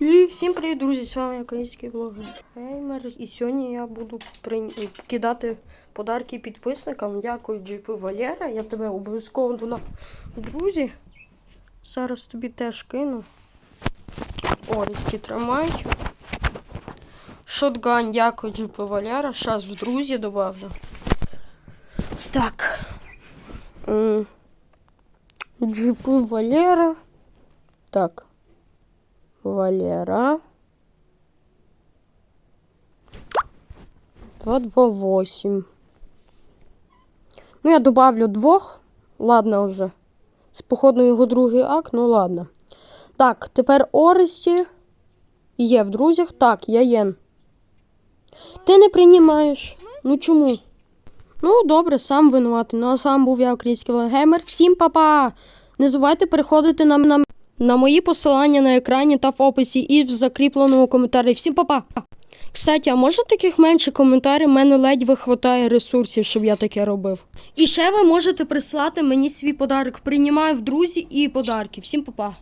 І всім привіт, друзі! З вами український блогер Геймер. І сьогодні я буду при... кидати подарки підписникам. Дякую, Джипи Валера. Я тебе обов'язково до друзі. Зараз тобі теж кину. Орісті тримай. Шотган, дякую, Джипи Валера. Щас в друзі добавлю. Так. Джипи Валера. Так. Валера. 228. Ну, я добавлю двох. Ладно вже. Це, походу, його другий акт, ну ладно. Так, тепер Оресті. Є в друзях. Так, я є. Ти не приймаєш. Ну чому? Ну, добре, сам винуватий. Ну, а сам був я український геймер. Всім па-па! Не забувайте переходити на, на, на мої посилання на екрані та в описі і в закріпленому коментарі. Всім па-па! Кстати, а можна таких менше коментарів? Мене ледь вихватає ресурсів, щоб я таке робив. І ще ви можете прислати мені свій подарок. Приймаю в друзі і подарки. Всім па-па!